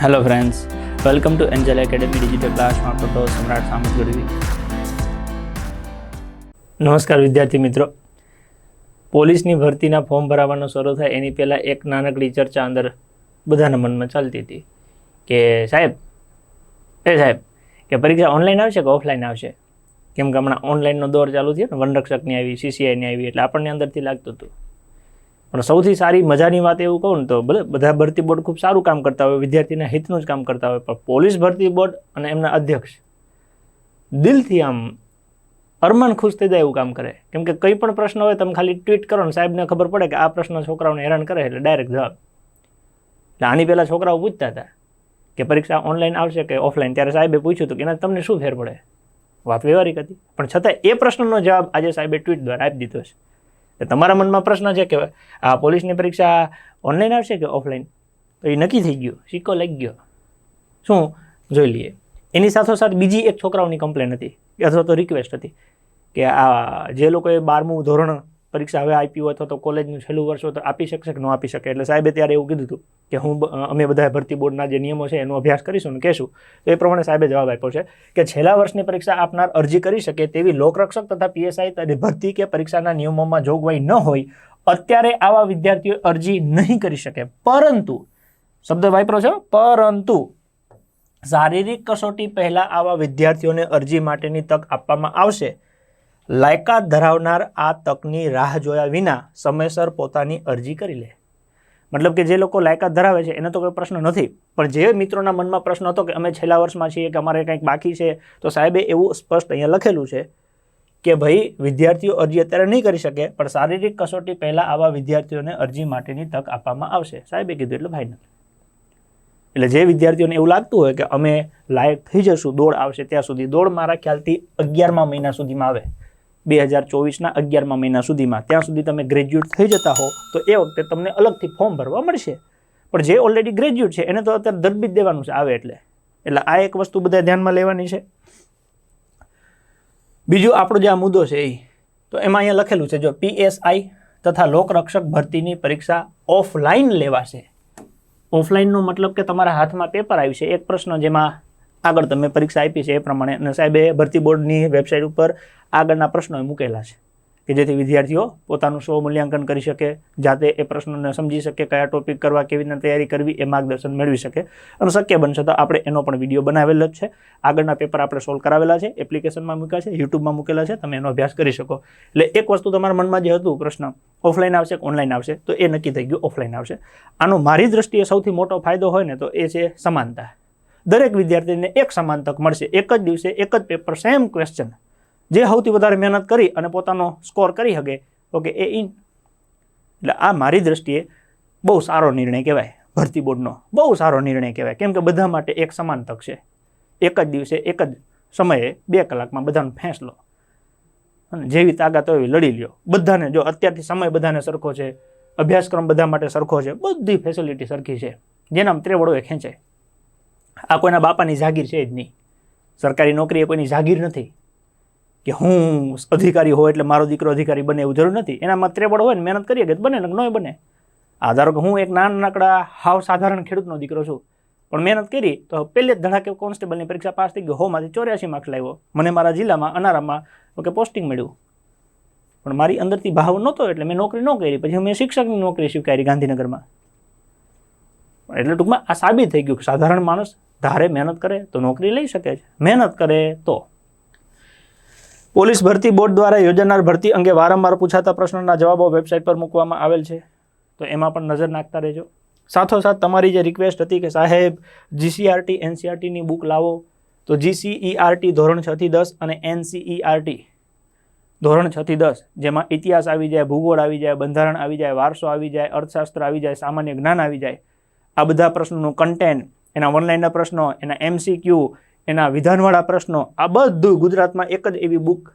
Hello friends welcome to angel academy digital ક્લાસમાં તો સમ્રાટ સામત ગઢવી નમસ્કાર, વિદ્યાર્થી મિત્રો. પોલીસની ભરતીના ફોર્મ ભરાવાનો શરૂ થાય એની પહેલાં એક નાનકડી ચર્ચા અંદર બધાના મનમાં ચાલતી હતી કે, સાહેબ, એ સાહેબ, કે પરીક્ષા ઓનલાઈન આવશે કે ઓફલાઈન આવશે? કેમ કે હમણાં ઓનલાઈનનો દોર ચાલુ થયો ને, વનરક્ષકની આવી સીસીઆઈની આવી, એટલે આપણને અંદરથી લાગતું હતું. પણ સૌથી સારી મજાની વાત એવું કહું ને તો ભલે બધા ભરતી બોર્ડ ખૂબ સારું કામ કરતા હોય, વિદ્યાર્થીના હિતનું જ કામ કરતા હોય, પણ પોલીસ ભરતી બોર્ડ અને એમના અધ્યક્ષ દિલથી આમ અરમાન ખુશ થઈ જાય એવું કામ કરે. કેમ કે કંઈ પણ પ્રશ્ન હોય તમે ખાલી ટ્વીટ કરો ને સાહેબને ખબર પડે કે આ પ્રશ્ન છોકરાઓને હેરાન કરે એટલે ડાયરેક્ટ જવાબ. એટલે આની પહેલાં છોકરાઓ પૂછતા હતા કે પરીક્ષા ઓનલાઈન આવશે કે ઓફલાઈન? ત્યારે સાહેબે પૂછ્યું હતું કે એના તમને શું ફેર પડે? વાત વ્યવહારિક હતી. પણ છતાં એ પ્રશ્નનો જવાબ આજે સાહેબે ટ્વીટ દ્વારા આપી દીધો છે. તમારા મનમાં પ્રશ્ન છે કે આ પોલીસની પરીક્ષા ઓનલાઈન આવશે કે ઓફલાઈન તો એ નક્કી થઈ ગયું, સિક્કો લાગી ગયો. શું? જોઈ લઈએ. એની સાથોસાથ બીજી એક છોકરાઓની કમ્પ્લેન હતી અથવા તો રિક્વેસ્ટ હતી કે આ જે લોકોએ બારમું ધોરણ પરીક્ષા હવે આપી હોય અથવા તો કોલેજનું છેલ્લું વર્ષ હોય તો આપી શકશે કે ન આપી શકે? એટલે સાહેબે ત્યારે એવું કીધું હતું કે હું અમે બધા ભરતી બોર્ડના જે નિયમો છે એનો અભ્યાસ કરીશું ને કહેશું. તો એ પ્રમાણે સાહેબે જવાબ આપ્યો છે કે છેલ્લા વર્ષની પરીક્ષા આપનાર અરજી કરી શકે તેવી લોકરક્ષક તથા પીએસઆઈ અને ભરતી કે પરીક્ષાના નિયમોમાં જોગવાઈ ન હોય અત્યારે આવા વિદ્યાર્થીઓ અરજી નહીં કરી શકે. પરંતુ, શબ્દ વાપરો છો? પરંતુ, શારીરિક કસોટી પહેલાં આવા વિદ્યાર્થીઓને અરજી માટેની તક આપવામાં આવશે. લાયકાત ધરાવનાર આ તકની રાહ જોયા વિના સમયસર પોતાની અરજી કરી લે. મતલબ કે જે લોકો લાયકાત ધરાવે છે, એનો તો કોઈ પ્રશ્ન નથી. પણ જે મિત્રોના મનમાં પ્રશ્ન હતો કે અમે છેલ્લા વર્ષમાં છીએ કે અમારે કંઈક બાકી છે, તો સાહેબે એવું સ્પષ્ટ અહીંયા લખેલું છે કે ભાઈ, વિદ્યાર્થીઓ અરજી અત્યારે નહીં કરી શકે, પણ શારીરિક કસોટી પહેલાં આવા વિદ્યાર્થીઓને અરજી માટેની તક આપવામાં આવશે. સાહેબે કીધું એટલે ફાઇનલ એટલે જે વિદ્યાર્થીઓને એવું લાગતું હોય કે અમે લાયક થઈ જશું, દોડ આવશે, ત્યાં સુધી દોડ મારા ખ્યાલથી અગિયારમા મહિના સુધીમાં આવે. બે હજાર ચોવીસના અગિયારમા મહિના સુધીમાં. ત્યાં સુધી તમે ગ્રેજ્યુએટ થઈ જતા હો, તો એ વખતે તમને અલગથી ફોર્મ ભરવા મળશે. પણ જે ઓલરેડી ગ્રેજ્યુએટ છે, એને તો અત્યારે દરબી દેવાનું છે, આવે એટલે. એટલે આ એક વસ્તુ બધા ધ્યાનમાં લેવાની છે. બીજું આપણો જે આ મુદ્દો છે એ તો એમાં અહીંયા લખેલું છે, જો પીએસઆઈ તથા લોકરક્ષક ભરતીની પરીક્ષા ઓફલાઈન લેવાશે. ઓફલાઈનનો મતલબ કે તમારા હાથમાં પેપર આવ્યું છે, એક પ્રશ્ન જેમાં આગળ તમે પરીક્ષા આપી છે એ પ્રમાણે. અને સાહેબે ભરતી બોર્ડની વેબસાઇટ ઉપર આગળના પ્રશ્નો મૂકેલા છે કે જેથી વિદ્યાર્થીઓ પોતાનું સ્વ મૂલ્યાંકન કરી શકે, જાતે એ પ્રશ્નોને સમજી શકે, કયા ટોપિક કરવા, કેવી રીતે તૈયારી કરવી, એ માર્ગદર્શન મેળવી શકે. અને શક્ય બનશે તો આપણે એનો પણ વીડિયો બનાવેલો જ છે. આગળના પેપર આપણે સોલ્વ કરાવેલા છે એપ્લિકેશનમાં મૂક્યા છે યુટ્યુબમાં મૂકેલા છે, તમે એનો અભ્યાસ કરી શકો. એટલે એક વસ્તુ તમારા મનમાં જે હતું, પ્રશ્ન ઓફલાઈન આવશે કે ઓનલાઈન આવશે, તો એ નક્કી થઈ ગયું ઓફલાઈન આવશે. આનો મારી દ્રષ્ટિએ સૌથી મોટો ફાયદો હોય ને, તો એ છે સમાનતા. દરેક વિદ્યાર્થીને એક સમાન તક મળશે. એક જ દિવસે એક જ પેપર સેમ ક્વેશ્ચન જે સૌથી વધારે મહેનત કરી અને પોતાનો સ્કોર કરી શકે ઓકે એ ઇન એટલે આ મારી દ્રષ્ટિએ બહુ સારો નિર્ણય કહેવાય, ભરતી બોર્ડનો. બહુ સારો નિર્ણય કહેવાય. કેમ કે બધા માટે એક સમાન તક છે. એક જ દિવસે એક જ સમયે બે કલાકમાં બધાનો ફેંસલો. અને જેવી તાકાત હોય એવી લડી લ્યો. બધાને જો અત્યારથી સમય બધાને સરખો છે, અભ્યાસક્રમ બધા માટે સરખો છે, બધી ફેસિલિટી સરખી છે. જેનામ ત્રેવડોએ એ ખેંચે આ કોઈના બાપાની જાગીર છે જ નહીં. સરકારી નોકરી એ કોઈની જાગીર નથી. કે હું અધિકારી હોય એટલે મારો દીકરો અધિકારી બને એવું જરૂર નથી. એનામાં ત્રેવડ હોય ને મહેનત કરીએ કે બને ને નોય બને. આ ધારો કે હું એક નાનકડા હાવ સાધારણ ખેડૂતનો દીકરો છું. પણ મહેનત કરી તો પહેલે જ ધડાકે કોન્સ્ટેબલની પરીક્ષા પાસ થઈ ગયો હોમાંથી ચોર્યાસી માર્ક્સ લાવ્યો. મને મારા જિલ્લામાં અનારામાં ઓકે પોસ્ટિંગ મળ્યું. પણ મારી અંદરથી ભાવ નહોતો એટલે મેં નોકરી ન કરી. પછી મેં શિક્ષકની નોકરી સ્વીકારી ગાંધીનગરમાં. એટલે ટૂંકમાં આ સાબિત થઈ ગયું કે સાધારણ માણસ ધારે મહેનત કરે તો નોકરી લઈ શકે છે. મહેનત કરે તો. પોલીસ ભરતી બોર્ડ દ્વારા યોજાનાર ભરતી અંગે વારંવાર પૂછાતા પ્રશ્નોના જવાબો વેબસાઇટ પર મૂકવામાં આવેલ છે. તો એમાં પણ નજર નાખતા રહેજો. સાથોસાથ તમારી જે રિક્વેસ્ટ હતી કે સાહેબ જીસીઆરટી એનસીઆરટીની બુક લાવો, તો જીસીઈઆરટી ધોરણ છથી દસ અને એનસીઈઆરટી ધોરણ છ દસ, જેમાં ઇતિહાસ આવી જાય, ભૂગોળ આવી જાય, બંધારણ આવી જાય, વારસો આવી જાય, અર્થશાસ્ત્ર આવી જાય, સામાન્ય જ્ઞાન આવી જાય, આ બધા પ્રશ્નોનું કન્ટેન્ટ એના ઓનલાઈનના પ્રશ્નો, એના એમસીક્યુ એના વિધાનવાળા પ્રશ્નો, આ બધું ગુજરાતમાં એક જ એવી બુક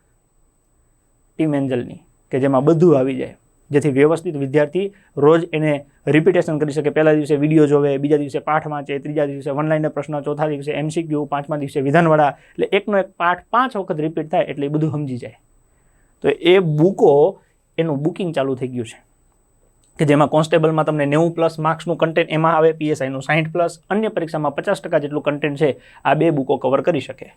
ટીમ એન્જલની કે જેમાં બધું આવી જાય. જેથી વ્યવસ્થિત વિદ્યાર્થી રોજ એને રિપીટેશન કરી શકે. પહેલા દિવસે વીડિયો જોવે, બીજા દિવસે પાઠ વાંચે, ત્રીજા દિવસે ઓનલાઈનના પ્રશ્નો, ચોથા દિવસે એમસીક્યુ પાંચમા દિવસે વિધાનવાળા. એટલે એકનો એક પાઠ પાંચ વખત રિપીટ થાય એટલે બધું સમજી જાય. તો એ બુકો એનું બુકિંગ ચાલુ થઈ ગયું છે. કે જેમાં કોન્સ્ટેબલમાં તમને નેવું પ્લસ માર્ક્સનું કન્ટેન્ટ એમાં આવે, પીએસઆઈનું સાઠ પ્લસ, અન્ય પરીક્ષામાં પચાસ ટકા જેટલું કન્ટેન્ટ છે, આ બે બુકો કવર કરી શકે.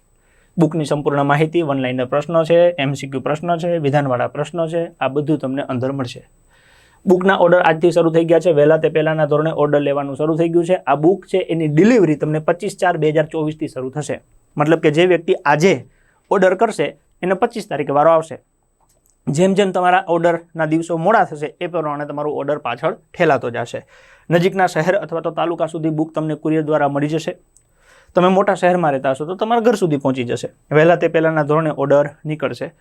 બુકની સંપૂર્ણ માહિતી વન લાઇનના પ્રશ્નો છે એમસીક્યુ પ્રશ્નો છે, વિધાનવાળા પ્રશ્નો છે, આ બધું તમને અંદર મળશે. બુકના ઓર્ડર આજથી શરૂ થઈ ગયા છે, વહેલા તે પહેલાંના ધોરણે ઓર્ડર લેવાનું શરૂ થઈ ગયું છે. આ બુક છે, એની ડિલિવરી તમને પચીસ ચાર બે હજાર ચોવીસથી શરૂ થશે. મતલબ કે જે વ્યક્તિ આજે ઓર્ડર કરશે, એને પચીસ તારીખે વારો આવશે. જેમ જેમ તમારા ઓર્ડરના દિવસો મોડા થશે, એ પ્રમાણે તમારો ઓર્ડર પાછળ ઠેલાતો જશે. નજીકના શહેર અથવા તો તાલુકા સુધી બુક તમને કુરિયર દ્વારા મળી જશે. તમે મોટા શહેરમાં રહેતા હશો તો તમારા ઘર સુધી પહોંચી જશે. વહેલા તે પહેલાંના ધોરણે ઓર્ડર નીકળશે.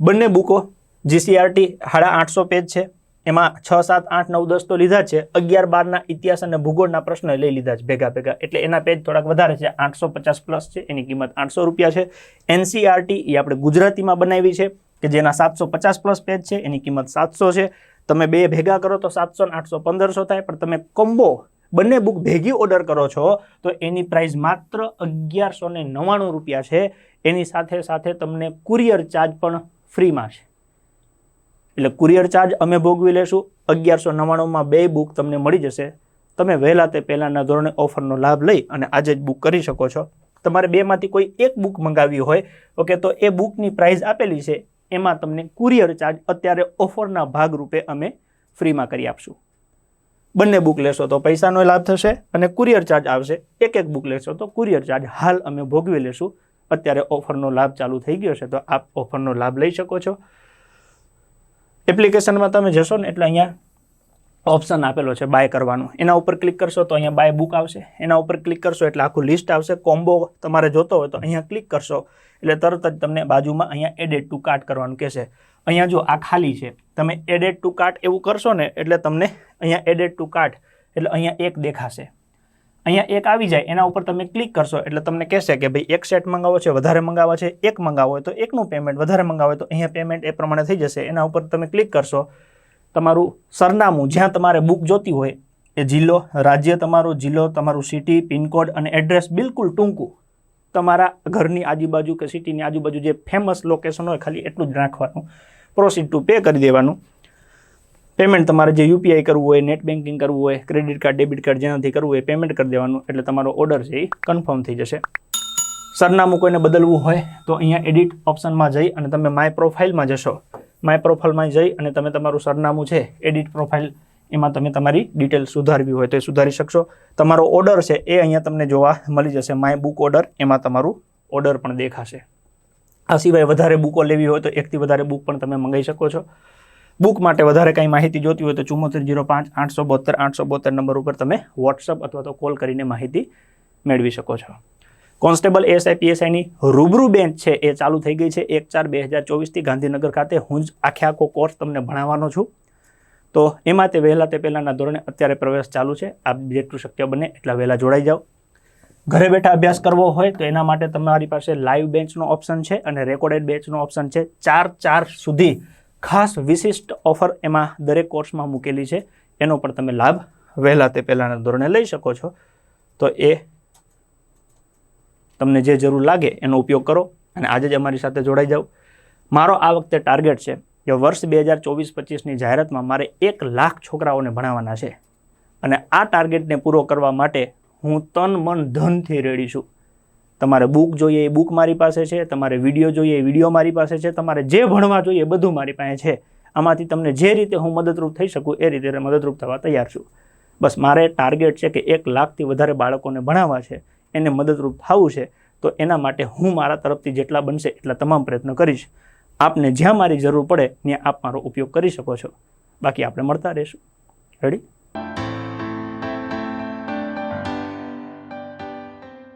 બંને બુકો જીસીઆરટી સાડા આઠસો પેજ છે. એમાં છ, સાત, આઠ, નવ, દસ તો લીધા છે. અગિયાર, બારના ઇતિહાસ અને ભૂગોળના પ્રશ્ન લઈ લીધા છે ભેગા ભેગા. એટલે એના પેજ થોડાક વધારે છે. આઠસો પચાસ પ્લસ છે. એની કિંમત આઠસો રૂપિયા છે. એનસીઆરટી એ આપણે ગુજરાતીમાં બનાવી છે કે જેના સાતસો પચાસ પ્લસ પેજ છે. એની કિંમત સાતસો છે. તમે બે ભેગા કરો તો સાતસો ને આઠસો પંદરસો થાય. પણ તમે કોમ્બો બંને બુક ભેગી ઓર્ડર કરો છો તો એની પ્રાઇસ માત્ર અગિયારસો ને નવ્વાણું રૂપિયા છે. એની સાથે સાથે તમને કુરિયર ચાર્જ પણ ફ્રીમાં છે. એટલે કુરિયર ચાર્જ અમે ભોગવી લેશું. અગિયારસો નવ્વાણુંમાં બે બુક તમને મળી જશે. તમે વહેલા તે પહેલાંના ધોરણે ઓફરનો લાભ લઈ અને આજે જ બુક કરી શકો છો. તમારે બેમાંથી કોઈ એક બુક મંગાવી હોય, ઓકે, તો એ બુકની પ્રાઇસ આપેલી છે. એમાં તમને કુરિયર ચાર્જ અત્યારે ઓફરના ભાગરૂપે અમે ફ્રીમાં કરી આપશું. બંને બુક લેશો તો પૈસાનો લાભ થશે અને કુરિયર ચાર્જ આવશે. એક એક બુક લેશો તો કુરિયર ચાર્જ હાલ અમે ભોગવી લેશું. અત્યારે ઓફરનો લાભ ચાલુ થઈ ગયો છે, તો આપ ઓફરનો લાભ લઈ શકો છો. એપ્લિકેશનમાં તમે જશો ને એટલે અહીંયા ઓપ્શન આપેલો છે બાય કરવાનું. એના ઉપર ક્લિક કરશો તો અહીંયા બાય બુક આવશે. એના ઉપર ક્લિક કરશો એટલે આખું લિસ્ટ આવશે. કોમ્બો તમારે જોતો હોય તો અહીંયા ક્લિક કરશો એટલે તરત જ તમને બાજુમાં અહીંયા એડેડ ટુ કાર્ટ કરવાનું કહેશે. અહીંયા જો આ ખાલી છે, તમે એડેડ ટુ કાર્ટ એવું કરશો ને એટલે તમને અહીંયા એડેડ ટુ કાર્ટ એટલે અહીંયા એક દેખાશે. અહીંયા એક આવી જાય, એના ઉપર તમે ક્લિક કરશો એટલે તમને કહેશે કે ભાઈ એક સેટ મંગાવો છે, વધારે મંગાવવા છે, એક મંગાવો હોય તો એકનું પેમેન્ટ વધારે મંગાવો હોય તો અહીંયા પેમેન્ટ એ પ્રમાણે થઈ જશે. એના ઉપર તમે ક્લિક કરશો, તમારું સરનામું જ્યાં તમારે બુક જોતી હોય, એ જિલ્લો, રાજ્ય તમારો, જિલ્લો તમારું સિટી પિનકોડ અને એડ્રેસ બિલકુલ ટૂંકું. તમારા ઘરની આજુબાજુ કે સિટીની આજુબાજુ જે ફેમસ લોકેશન હોય, ખાલી એટલું જ રાખવાનું પ્રોસીડ ટુ પે કરી દેવાનું. પેમેન્ટ તમારે જે યુપીઆઈ કરવું હોય નેટ બેન્કિંગ કરવું હોય ક્રેડિટ કાર્ડ ડેબિટ કાર્ડ જેનાથી કરવું હોય પેમેન્ટ કરી દેવાનું. એટલે તમારો ઓર્ડર છે એ કન્ફર્મ થઈ જશે. સરનામું કોઈને બદલવું હોય, તો અહીંયા એડિટ ઓપ્શનમાં જઈ અને તમે માય પ્રોફાઇલમાં જશો. માય પ્રોફાઇલમાં જઈ અને તમે તમારું સરનામું છે એડિટ પ્રોફાઇલ એમાં તમે તમારી ડિટેલ સુધારવી હોય તો એ સુધારી શકશો. તમારો ઓર્ડર છે એ અહીંયા તમને જોવા મળી જશે. માય બુક ઓર્ડર એમાં તમારું ઓર્ડર પણ દેખાશે. આ સિવાય વધારે બુકો લેવી હોય તો એકથી વધારે બુક પણ તમે મંગાવી શકો છો. બુક માટે વધારે કંઈ માહિતી જોતી હોય તો ચુમ્મોતેર જીરો પાંચ આઠસો બોતેર આઠસો બોતેર નંબર ઉપર તમે વોટ્સઅપ અથવા તો કોલ કરીને માહિતી મેળવી શકો છો. કોન્સ્ટેબલ એસઆઈ પીએસઆઈની રૂબરૂ બેન્ચ છે એ ચાલુ થઈ ગઈ છે એક ચાર બે હજાર ચોવીસથી ગાંધીનગર ખાતે હું જ આખે આખો કોર્સ તમને ભણાવવાનો છું. તો એમાં તે વહેલા તે પહેલાંના ધોરણે અત્યારે પ્રવેશ ચાલુ છે. આપ જેટલું શક્ય બને એટલા વહેલા જોડાઈ જાઓ. ઘરે બેઠા અભ્યાસ કરવો હોય તો એના માટે તમારી પાસે લાઈવ બેન્ચનો ઓપ્શન છે અને રેકોર્ડેડ બેન્ચનો ઓપ્શન છે. ચાર ચાર સુધી ખાસ વિશિષ્ટ ઓફર એમાં દરેક કોર્સમાં મૂકેલી છે. એનો પણ તમે લાભ વહેલા તે પહેલાંના ધોરણે લઈ શકો છો. તો એ તમને જે જરૂર લાગે એનો ઉપયોગ કરો અને આજે જ અમારી સાથે જોડાઈ જાઓ. મારો આ વખતે ટાર્ગેટ છે કે વર્ષ બે હજાર ચોવીસ પચીસની જાહેરાતમાં મારે એક લાખ છોકરાઓને ભણાવવાના છે. અને આ ટાર્ગેટને પૂરો કરવા માટે હું તન મન ધનથી રેડી છું. તમારે બુક જોઈએ એ બુક મારી પાસે છે, તમારે વીડિયો જોઈએ એ વીડિયો મારી પાસે છે, તમારે જે ભણવા જોઈએ એ બધું મારી પાસે છે. આમાંથી તમને જે રીતે હું મદદરૂપ થઈ શકું એ રીતે મદદરૂપ થવા તૈયાર છું. બસ મારે ટાર્ગેટ છે કે એક લાખથી વધારે બાળકોને ભણાવવા છે, એને મદદરૂપ થવું છે, તો એના માટે હું મારા તરફથી જેટલા બનશે એટલા તમામ પ્રયત્નો કરીશ. આપને જ્યાં મારી જરૂર પડે ત્યાં આપ મારો ઉપયોગ કરી શકો છો. બાકી આપણે મળતા રહીશું. રેડી